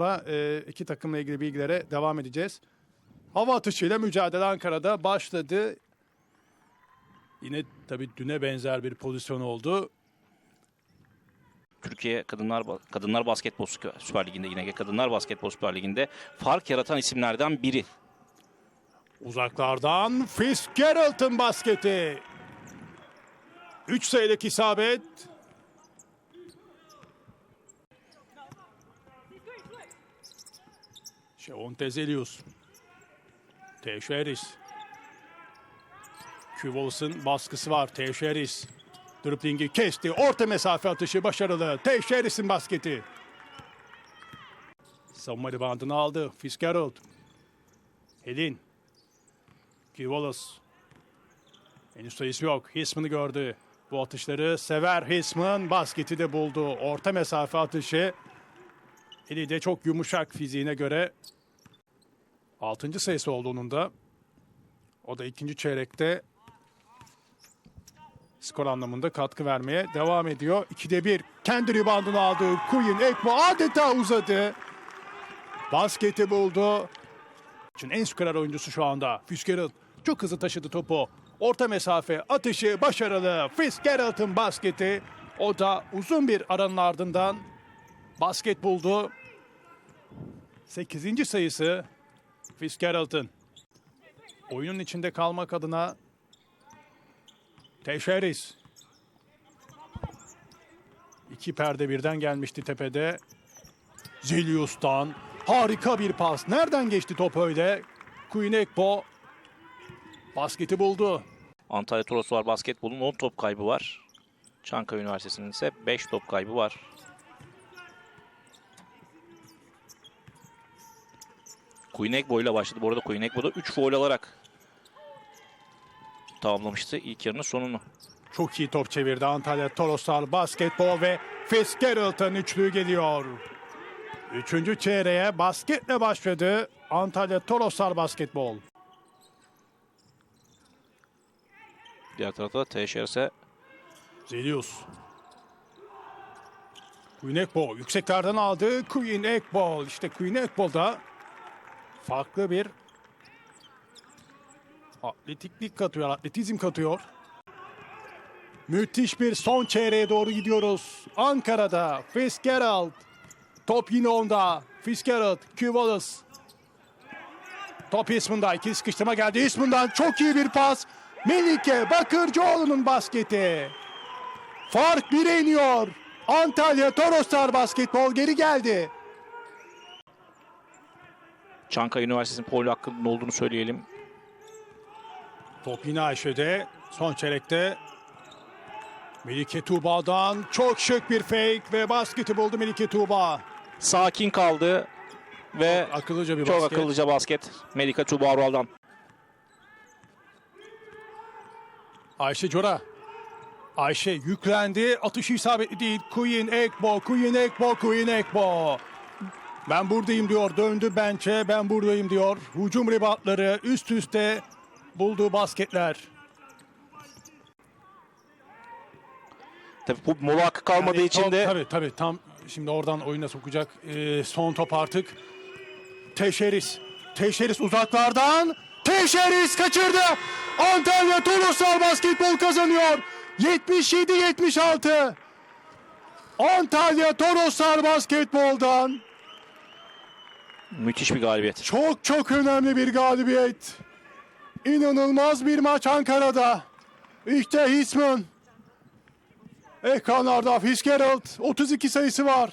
sonra e, iki takımla ilgili bilgilere devam edeceğiz. Hava atışıyla mücadele Ankara'da başladı. Yine tabii düne benzer bir pozisyon oldu. Türkiye Kadınlar Kadınlar Basketbol Süper Ligi'nde yine Kadınlar Basketbol Süper Ligi'nde fark yaratan isimlerden biri. Uzaklardan Fitzgerald'ın basketi. 3 sayılık isabet. Şevon Tezelius. Teixeiris. Küvols'un baskısı var. Teixeiris. Driblingi kesti. Orta mesafe atışı başarılı. Teixeiris'in basketi. Savunma ribandını aldı. Fitzgerald. Helin. Kivolas. Henüz sayısı yok. Hisman'ı gördü. Bu atışları sever Hisman. Basketi de buldu. Orta mesafe atışı. Eli de çok yumuşak fiziğine göre. Altıncı sayısı oldu onun da. O da ikinci çeyrekte skor anlamında katkı vermeye devam ediyor. 2'de 1. Kendi ribandını aldı. Queen Ekmo adeta uzadı. Basketi buldu. için en skorer oyuncusu şu anda. Fitzgerald çok hızlı taşıdı topu. Orta mesafe atışı başarılı. Fitzgerald'ın basketi. O da uzun bir aranın ardından basket buldu. 8. sayısı Fitzgerald'ın. Oyunun içinde kalmak adına Teixeiris. İki perde birden gelmişti tepede. Zelius'tan harika bir pas. Nereden geçti top öyle? Queen Ekpo basketi buldu. Antalya Toros var basketbolun 10 top kaybı var. Çankaya Üniversitesi'nin ise 5 top kaybı var. Kuyunekbo ile başladı. Bu arada Kuyunekbo da 3 foul alarak tamamlamıştı ilk yarının sonunu. Çok iyi top çevirdi Antalya Toroslar basketbol ve Fitzgerald'ın üçlüğü geliyor. Üçüncü çeyreğe basketle başladı Antalya Toroslar basketbol. Diğer tarafta Teixeira Zelius. Queen Ekbol yükseklerden aldı. Queen Ekbol. İşte Queen Ekbol da farklı bir atletiklik katıyor, atletizm katıyor. Müthiş bir son çeyreğe doğru gidiyoruz. Ankara'da Fitzgerald. Top yine onda. Fitzgerald, Q. Top İsmun'da. İki sıkıştırma geldi. İsmun'dan çok iyi bir pas. Melike Bakırcıoğlu'nun basketi. Fark 1'e iniyor. Antalya Toroslar basketbol geri geldi. Çankaya Üniversitesi'nin pol hakkının olduğunu söyleyelim. Top yine Ayşe'de. Son çeyrekte Melike Tuğba'dan çok şık bir fake ve basketi buldu Melike Tuğba. Sakin kaldı ve Akıllıca bir çok basket. akıllıca basket. Melika Tuğba Aral'dan. Ayşe Cora. Ayşe yüklendi. Atışı isabetli değil. Queen Ekbo, Queen Ekbo, Queen Ekbo. Ben buradayım diyor. Döndü bench'e. Ben buradayım diyor. Hücum ribatları üst üste bulduğu basketler. Tabii bu mola hakkı kalmadığı Yani için de Tabii tabii tam şimdi oradan oyuna sokacak Ee, son top artık. Teşeris. Teşeris uzaklardan. Teşeris kaçırdı. Antalya Toroslar basketbol kazanıyor. 77-76. Antalya Toroslar basketboldan müthiş bir galibiyet. çok çok önemli bir galibiyet. İnanılmaz bir maç Ankara'da. İşte Hisman. Ekranlarda Fitzgerald 32 sayısı var.